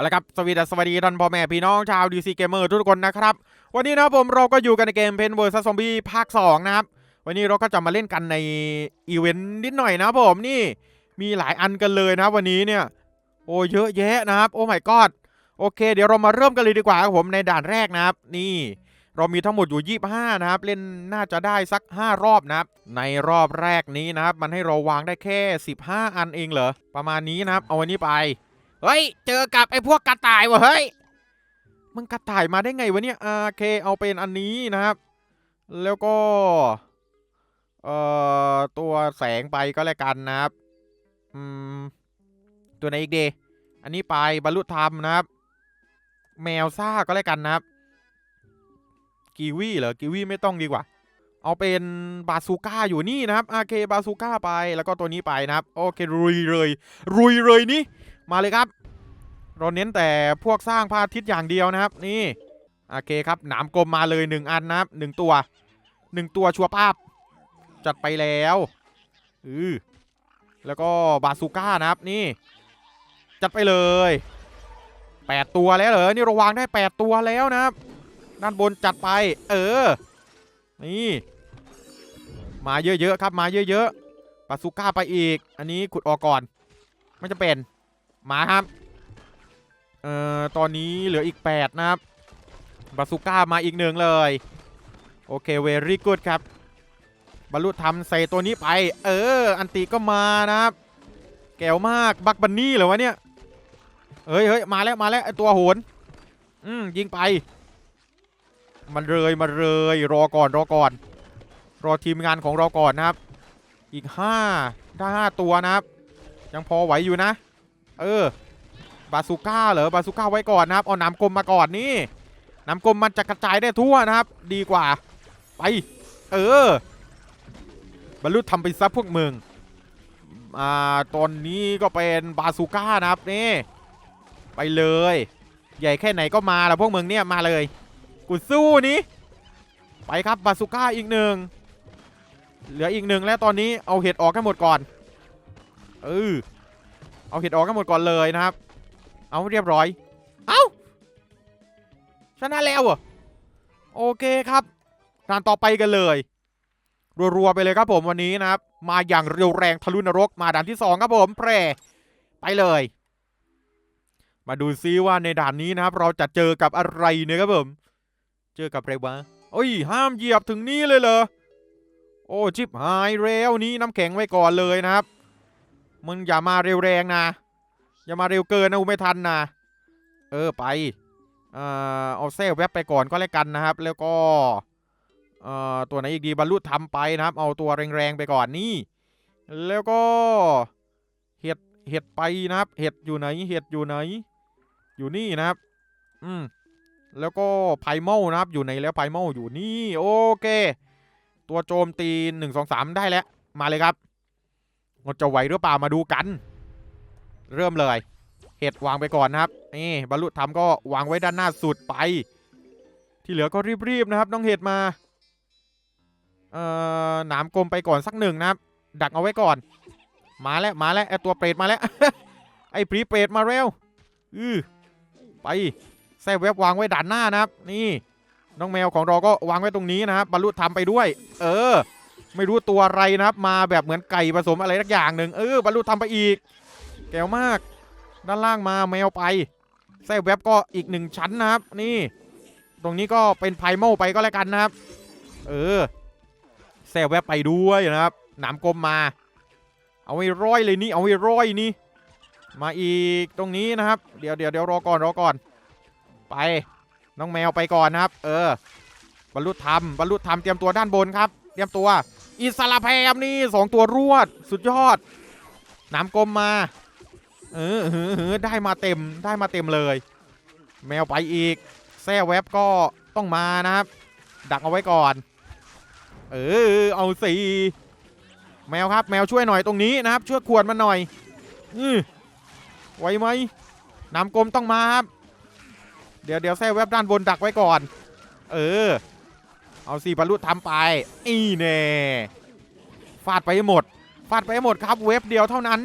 เอาละครับสวีดัสสวัสดีท่านพ่อแม่พี่น้องชาวดีซีเกมเมอร์ทุกคนนะครับ วันนี้นะผมเราก็อยู่กันในเกมเพนเวอร์ซัสซอมบี้ภาค 2 นะครับ วันนี้เราก็จะมาเล่นกันในอีเวนต์นิดหน่อยนะผมนี่มีหลายอันกันเลยนะวันนี้เนี่ย โอ้เยอะแยะนะครับ โอ้ my god โอเค เดี๋ยวเรามาเริ่มกันเลยดีกว่าครับผมในด่านแรกนะครับ นี่เรามีทั้งหมดอยู่ 25 นะครับ เล่นน่าจะได้สัก 5 รอบนะครับ ในรอบแรกนี้นะครับ มันให้เราวางได้แค่ 15 อันเองเหรอประมาณนี้นะครับ เอาวันนี้ไป เฮ้ย เจอกับไอ้พวกกระต่ายวะเฮ้ย มึงกระต่ายมาได้ไงวะเนี่ย อ่าโอเคเอาเป็นอันนี้นะครับ แล้วก็ เอ่อ ตัวแสงไปก็แล้วกันนะครับ อืม ตัวไหนอีกเดอันนี้ไปบรรลุธรรมนะครับ แมวซ่าก็แล้วกันนะครับ กีวีเหรอ กีวีไม่ต้องดีกว่า เอาเป็นบาซูก้าอยู่นี่นะครับโอเคบาซูก้าไป แล้วก็ตัวนี้ไปนะครับ โอเครุยเลย รุยเลยนี่ มาเลยครับ เราเน้นแต่พวกสร้างพระอาทิตย์อย่างเดียวนะครับ นี่โอเคครับหนามกลมมาเลยหนึ่งอันนะครับหนึ่งตัวหนึ่งตัวชัวร์ป้าบจัดไปแล้วอือแล้วก็บาซูก้านะครับนี่ จัดไปเลยแปดตัวแล้วเหรอนี่เราวางได้แปดตัวแล้วนะครับด้านบนจัดไป เออ นี่ มาเยอะๆครับมาเยอะๆบาซูก้าไปอีก อันนี้ขุดออกก่อน ไม่จะเป็น มาครับ เอ่อ ตอนนี้เหลืออีก 8 นะครับ บาซูก้ามาอีกหนึ่งเลย โอเคเวรี่กูดครับ บรรลุทำใส่ตัวนี้ไป เออ อันติก็มานะครับ แก้วมาก บักบันนี่เหรอวะเนี่ย เฮ้ยเฮ้ยมาแล้วมาแล้วไอตัวโหน อืมยิงไป มันเลยมาเลย รอก่อนรอก่อน รอทีมงานของเราก่อนนะครับ อีก 5 ได้ 5 ตัวนะครับ ยังพอไหวอยู่นะ เออบาซูก้าเหรอบาซูก้าไว้ก่อนนะครับเอาน้ำกลมมาก่อนนี่น้ำกลมมันจะกระจายได้ทั่วนะครับ ดีกว่า ไป เออบรรลุทำไปซะพวกมึงอ่าตอนนี้ก็เป็นบาซูก้านะครับนี่ไปเลย ใหญ่แค่ไหนก็มาแล้วพวกมึงเนี่ยมาเลย กูสู้นี้ไปครับบาซูก้าอีกหนึ่งเหลืออีกหนึ่งแล้วตอนนี้เอาเห็ดออกให้หมดก่อนเออ เอาเห็ดออกให้หมดก่อนเลยนะครับ เอาเรียบร้อย เอาชนะแล้วเหรอโอเคครับด่านต่อไปกันเลย รัวๆไปเลยครับผมวันนี้นะครับ มาอย่างเร็วแรงทะลุนรกมาด่านที่2ครับผมแพร่ไปเลย มาดูซิว่าในด่านนี้นะครับ เราจะเจอกับอะไรเนี่ยครับผม เจอกับอะไรวะโอ้ยห้ามเหยียบถึงนี่เลยเหรอ โอ้ชิบหายเร็วนี้น้ำแข็งไว้ก่อนเลยนะครับ มึงอย่ามาเร็วแรงนะ อย่ามาเร็วเกินนะกูไม่ทันนะ เออไป เอ่อเอาเซลแวบไปก่อนก็แล้วกันนะครับ แล้วก็ เอ่อตัวไหนอีกดีบรรลุทำไปนะครับ เอาตัวแรงๆไปก่อนนี่ แล้วก็ เห็ดเห็ดไปนะครับ เห็ดอยู่ไหน เห็ดอยู่ไหน อยู่นี่นะครับ อืมแล้วก็ไพโมนะครับ อยู่ไหนแล้วไพโมอยู่นี่ โอเค ตัวโจมตีหนึ่งสองสามได้แล้ว มาเลยครับ มันจะไหวหรือเปล่ามาดูกัน เริ่มเลย เห็ดวางไปก่อนนะครับ นี่บรรลุธรรมก็วางไว้ด้านหน้าสุดไป ที่เหลือก็รีบๆนะครับ น้องเห็ดมา เอ่อหนามกลมไปก่อนสักหนึ่งนะครับ ดักเอาไว้ก่อน มาแล้วมาแล้วไอตัวเปรตมาแล้ว ไอ้ผีเปรตมาเร็ว อือไปแซ่เว็บวางไว้ด้านหน้านะครับ นี่ น้องแมวของเราก็วางไว้ตรงนี้นะครับบรรลุธรรมไปด้วย เออ ไม่รู้ตัวอะไรนะครับ มาแบบเหมือนไก่ผสมอะไรสักอย่างหนึ่งเออบรรลุธรรมไปอีก แก้วมาก ด้านล่างมาแมวไปแซ่เว็บก็อีกหนึ่งชั้นนะครับ นี่ ตรงนี้ก็เป็นไพโมไปก็แล้วกันนะครับ เออแซ่เว็บไปด้วยนะครับ หนามกลมมา เอาไว้ร้อยเลยนี่ เอาไว้ร้อยนี่ มาอีกตรงนี้นะครับ เดี๋ยวเดี๋ยวเดี๋ยวรอก่อนรอก่อน ไป น้องแมวไปก่อนนะครับ เออ บรรลุธรรมบรรลุธรรมเตรียมตัวด้านบนครับ เตรียมตัว อิสระแพมนี่สองตัวรวดสุดยอด น้ำกลมมา เออเออเออได้มาเต็มได้มาเต็มเลย แมวไปอีกแซ่แว็บก็ต้องมานะครับ ดักเอาไว้ก่อน เออเอาสิแมวครับ แมวช่วยหน่อยตรงนี้นะครับ ช่วยขวดมันหน่อยอือไหวไหมน้ำกลมต้องมาครับ เดี๋ยวเดี๋ยวแซ่แว็บด้านบนดักไว้ก่อน เออ เอาสี่บรรลุทำไปอีแน่ฟาดไปหมด ฟาดไปหมดครับ เว็บเดียวเท่านั้น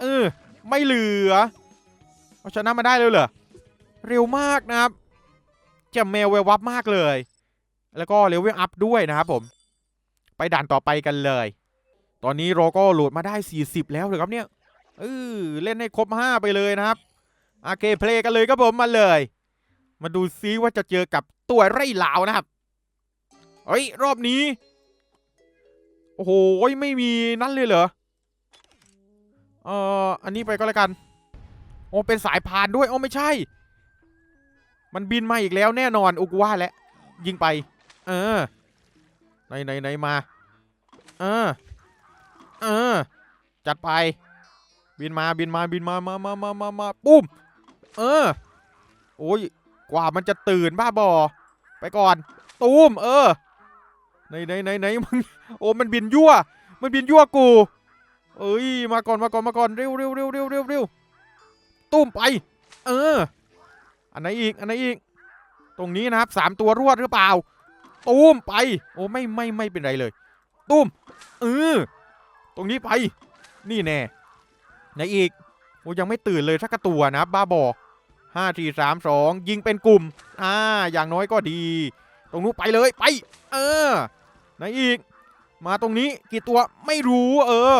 เออ ไม่เหลือเอาชนะมาได้เลยเหรอ เร็วมากนะครับแจะเมลเววับมากเลย แล้วก็เลเวลอัพด้วยนะครับผม ไปด่านต่อไปกันเลย ตอนนี้เราก็โหลดมาได้ 40 แล้วเลยครับเนี่ยเออเล่นให้ครบ 5 ไปเลยนะครับโอเคเพลย์กันเลยครับผมมาเลย มาดูซิว่าจะเจอกับตัวไร่หลาวนะครับ เฮ้ย รอบนี้ โอ้โห ไม่มีนั่นเลยเหรอ เอ่อ อันนี้ไปก็แล้วกัน โอ้ เป็นสายพานด้วย โอ้ไม่ใช่ มันบินมาอีกแล้วแน่นอนอุกว่าแล้ว ยิงไป เออ ไหนไหนไหนมา เออ เออ จัดไป บินมา บินมา บินมา มามามามามาปุ้มเออ โอ้ย กว่ามันจะตื่นบ้าบอ ไปก่อน ตูม เออ ไหนไหนไหนไหนมึงโอ้มันบินยั่ว มันบินยั่วกู เอ้ยมาก่อนมาก่อนมาก่อนเร็วเร็วเร็วเร็วเร็วเร็วตุ้มไป เออ อันไหนอีกอันไหนอีก ตรงนี้นะครับสามตัวรวดหรือเปล่าตุ้มไป โอ้ไม่ไม่ไม่เป็นไรเลยตุ้มเออตรงนี้ไป นี่แน่ไหนอีกโอ้ยังไม่ตื่นเลยสักกระตัวนะครับบ้าบอห้าสี่สามสองยิงเป็นกลุ่ม อ่า อย่างน้อยก็ดี ตรงนู้นไปเลยไป เออ ไหนอีก มาตรงนี้กี่ตัวไม่รู้เออ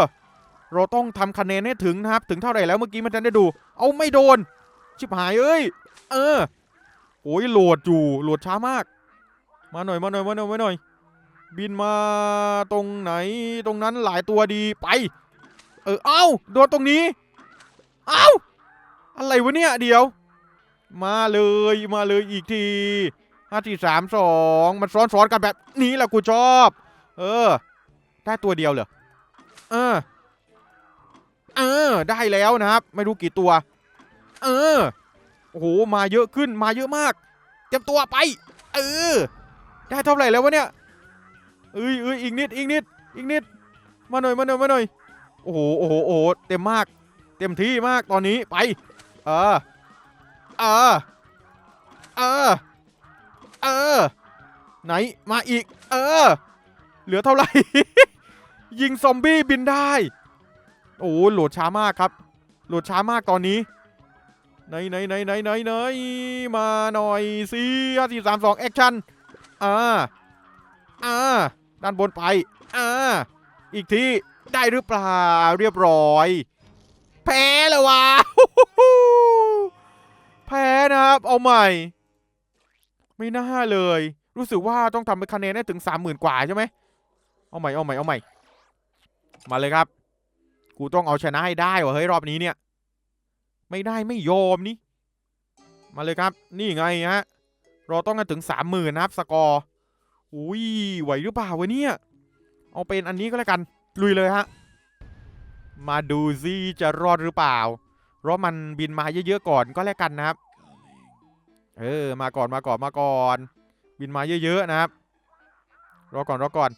เราต้องทำคะแนนให้ถึงนะครับ ถึงเท่าไหร่แล้วเมื่อกี้มันจะได้ดู เอาไม่โดน ชิบหายเอ้ย เออโอ้ยโหลดอยู่โหลดช้ามาก มาหน่อยมาหน่อยมาหน่อยมาหน่อย บินมาตรงไหนตรงนั้นหลายตัวดีไป เออ เอาโดนตรงนี้ เอ้าอะไรวะเนี่ยเดี๋ยว มาเลยมาเลยอีกที ห้าสี่สามสองมันซ้อนซ้อนๆกันแบบนี้แหละกูชอบ เออ ได้ตัวเดียวเหรอเออ เออ ได้แล้วนะครับ ไม่รู้กี่ตัว เออ โอ้โห มาเยอะขึ้นมาเยอะมาก เตรียมตัวไป เออ ได้เท่าไหร่แล้ววะเนี่ยเอ้ยเอ้ยอีกนิด อีกนิด อีกนิด มาหน่อย มาหน่อย มาหน่อย โอ้โห โอ้โห โอ้โห เต็มมาก เต็มที่มากตอนนี้ ไป เออ เออ เออ เออ ไหนมาอีก เออ เหลือเท่าไหร่ ยิงซอมบี้บินได้ โอ้โหโหลดช้ามากครับ โหลดช้ามากตอนนี้ไหนไหนไหนไหนไหนไหนมาหน่อยสิห้าสี่สามสองแอคชั่นอ่าอ่าด้านบนไปอ่าอีกทีได้หรือเปล่าเรียบร้อย แพ้แล้ววะแพ้นะครับ เอาใหม่ ไม่น่าเลย รู้สึกว่าต้องทำเป็นคะแนนได้ถึงสามหมื่นกว่าใช่ไหมเอาใหม่เอาใหม่เอาใหม่ มาเลยครับ กูต้องเอาชนะให้ได้วะเฮ้ยรอบนี้เนี่ย ไม่ได้ไม่ยอมนี่ มาเลยครับ นี่ไงฮะ เราต้องกันถึงสามหมื่นนะครับ สกอร์ อุ้ย ไหวหรือเปล่าวะเนี่ย เอาเป็นอันนี้ก็แล้วกัน ลุยเลยฮะ มาดูซิจะรอดหรือเปล่า เพราะมันบินมาเยอะๆก่อนก็แล้วกันนะครับ เออ มาก่อนมาก่อนมาก่อน บินมาเยอะๆนะครับ รอก่อนรอก่อน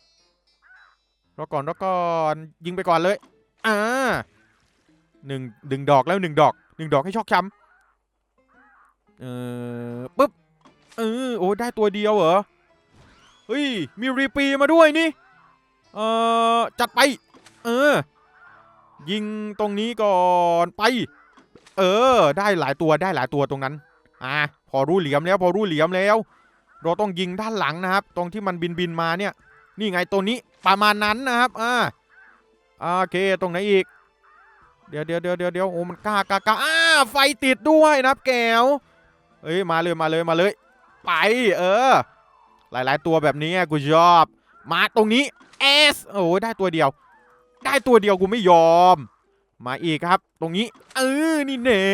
รอก่อนรอก่อน ยิงไปก่อนเลย อ่าหนึ่งดึงดอกแล้วหนึ่งดอกหนึ่งดอกให้ชอกช้ำเออปุ๊บ เออ โอ้ได้ตัวเดียวเหรอ เฮ้ย มีรีปีมาด้วยนี่ เออจัดไป เออ ยิงตรงนี้ก่อนไป เออ ได้หลายตัวได้หลายตัวตรงนั้น อ่าพอรู้เหลี่ยมแล้วพอรู้เหลี่ยมแล้ว เราต้องยิงด้านหลังนะครับ ตรงที่มันบินบินมาเนี่ย นี่ไงตัวนี้ประมาณนั้นนะครับอ่าโอเคตรงไหนอีก เดี๋ยวเดี๋ยวเดี๋ยวเดี๋ยวเดี๋ยวโอ้มันกล้ากล้ากล้าอ้าไฟติดด้วยนะครับแกวเอ้ยมาเลยมาเลยมาเลย ไปเออ หลายๆตัวแบบนี้กูชอบ มาตรงนี้เอสโอ้ยได้ตัวเดียว ได้ตัวเดียวกูไม่ยอม มาอีกครับ ตรงนี้ เออนี่เน่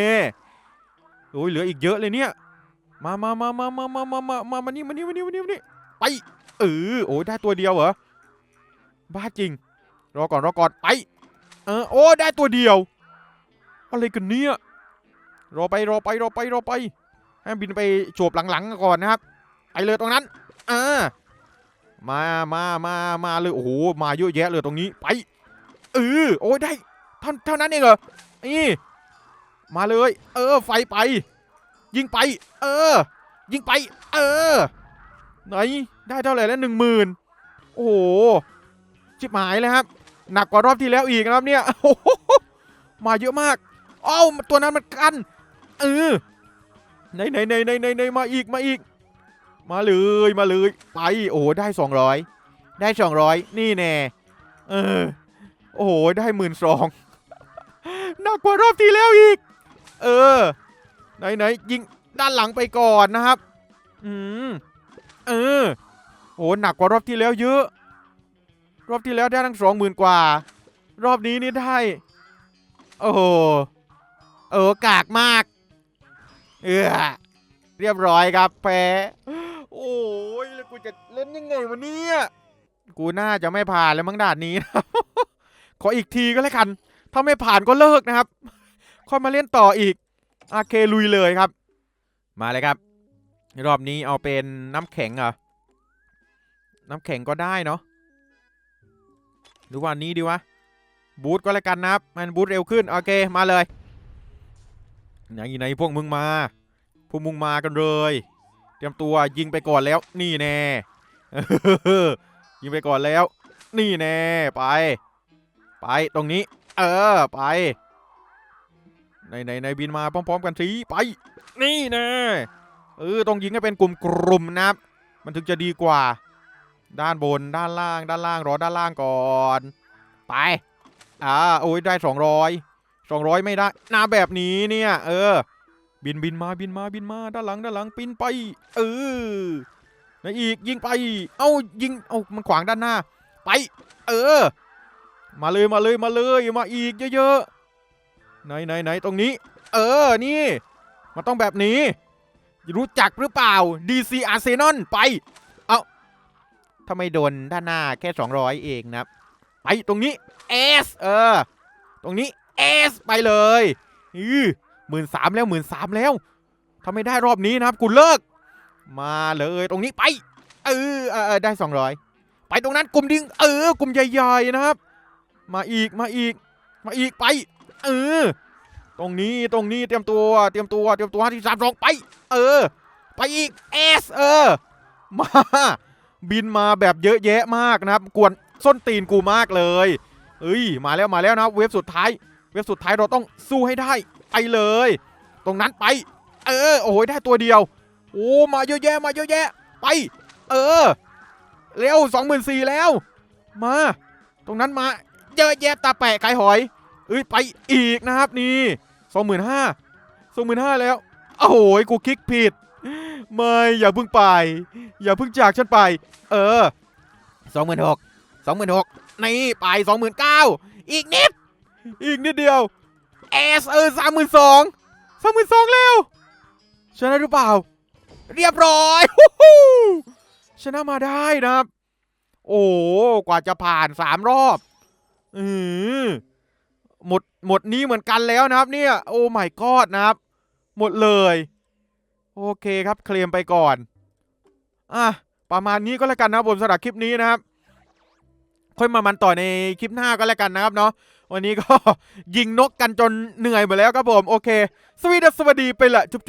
โอ้ยเหลืออีกเยอะเลยเนี่ย มามามามามามามามามามานี่มานี่มานี่มานี่มานี่ไปเออโอ้ยได้ตัวเดียวเหรอ บ้าจริง รอก่อนรอก่อนไป เออโอ้ได้ตัวเดียว อะไรกันเนี่ย รอไปรอไปรอไปรอไป ให้บินไปโฉบหลังๆก่อนนะครับ ไปเลยตรงนั้นอ่ามามามามาเลยโอ้โหมาเยอะแยะเลยตรงนี้ไปเออโอ้ยได้เท่าเท่านั้นเองเหรอนี่ มาเลย เออ ไฟไป ยิงไป เออ ยิงไป เออ ไหน ได้เท่าไหร่แล้วหนึ่งหมื่นโอ้โหชิบหายเลยครับ หนักกว่ารอบที่แล้วอีกนะครับเนี่ยโอ้โหมาเยอะมากเอ้าตัวนั้นมันกัน เออไหนไหนไหนไหนไหนไหนมาอีกมาอีก มาเลยมาเลย ไป โอ้โหได้สองร้อยได้สองร้อยนี่แน่ เออ โอ้โห ได้หมื่นสองหนักกว่ารอบที่แล้วอีก เออ ไหนไหนยิงด้านหลังไปก่อนนะครับ อืม เออ โอ้หนักกว่ารอบที่แล้วเยอะ รอบที่แล้วได้ทั้งสองหมื่นกว่า รอบนี้นี่ได้ โอ้โห เออกากมาก เออ เรียบร้อยครับแพ้ โอ้ยแล้วกูจะเล่นยังไงวะเนี่ย กูน่าจะไม่ผ่านแล้วมั้งด่านนี้นะขออีกทีก็แล้วกัน ถ้าไม่ผ่านก็เลิกนะครับ ค่อยมาเล่นต่ออีกโอเคลุยเลยครับ มาเลยครับ รอบนี้เอาเป็นน้ำแข็งเหรอน้ำแข็งก็ได้เนาะหรือว่านี้ดีวะบูทก็แล้วกันนะครับมันบูทเร็วขึ้นโอเคมาเลยไหนไหนพวกมึงมาพวกมึงมากันเลย เตรียมตัวยิงไปก่อนแล้ว นี่แน่ยิงไปก่อนแล้ว นี่แน่ไป ไปตรงนี้ เออไป ไหนไหนไหนบินมาพร้อมๆกันสิไป นี่น่เออต้องยิงให้เป็นกลุ่มๆนะครับ มันถึงจะดีกว่า ด้านบนด้านล่าง ด้านล่างรอด้านล่างก่อน ไปอ่าโอ้ยได้สองร้อยสองร้อยไม่ได้นาแบบนี้เนี่ย เออ บินบินมาบินมาบินมาด้านหลังด้านหลังปินไป เออไหนอีกยิงไป เอ้ายิงเอ้ามันขวางด้านหน้า ไป เออ มาเลยมาเลยมาเลยมาอีกเยอะๆ ไหนไหนไหนตรงนี้ เออนี่ มันต้องแบบนี้ รู้จักหรือเปล่า DC Arsenal ไป เอาทำไมโดนด้านหน้าแค่ 200 เองนะครับไปตรงนี้ S เออ ตรงนี้ S ไปเลยอือหมื่นสามแล้วหมื่นสามแล้วถ้าไม่ได้รอบนี้นะครับกูเลิก มาเลยตรงนี้ไปเออเออเออได้ 200 ไปตรงนั้นกลุ่มดิ้งเออกลุ่มใหญ่ๆนะครับ มาอีกมาอีก มาอีกไป เออ ตรงนี้ตรงนี้เตรียมตัว เตรียมตัวเตรียมตัวห้าที่สามสองไป เออ ไปอีกเอสเออ มา บินมาแบบเยอะแยะมากนะครับ กวนส้นตีนกูมากเลยเอ้ยมาแล้วมาแล้วนะเวฟสุดท้าย เวฟสุดท้ายเราต้องสู้ให้ได้ไปเลย ตรงนั้นไป เออโอ้ยได้ตัวเดียว โอ้มาเยอะแยะมาเยอะแยะ ไป เออเร็วสองหมื่นสี่แล้ว มา ตรงนั้นมาเยอะแยะตาแปะไก่หอย เอ้ยไปอีกนะครับนี่สองหมื่นห้าสองหมื่นห้าแล้วโอ้โหกูคลิกผิด ไม่อย่าเพิ่งไป อย่าเพิ่งจากฉันไป เออสองหมื่นหกสองหมื่นหกนี่ไปสองหมื่นเก้าอีกนิด อีกนิดเดียวเอสเออสามหมื่นสองสามหมื่นสองแล้วชนะหรือเปล่า เรียบร้อยชนะมาได้นะครับ โอ้กว่าจะผ่านสามรอบ อือ หมดหมดนี้เหมือนกันแล้วนะครับ เนี่ยโอ้ไม่กอดนะครับ หมดเลย โอเคครับเคลมไปก่อนอะประมาณนี้ก็แล้วกันนะครับผมสำหรับคลิปนี้นะครับ ค่อยมามันต่อในคลิปหน้าก็แล้วกันนะครับเนาะวันนี้ก็ยิงนกกันจนเหนื่อยหมดแล้วครับผม โอเค สวีดัสสวัสดีไปละจุ๊บ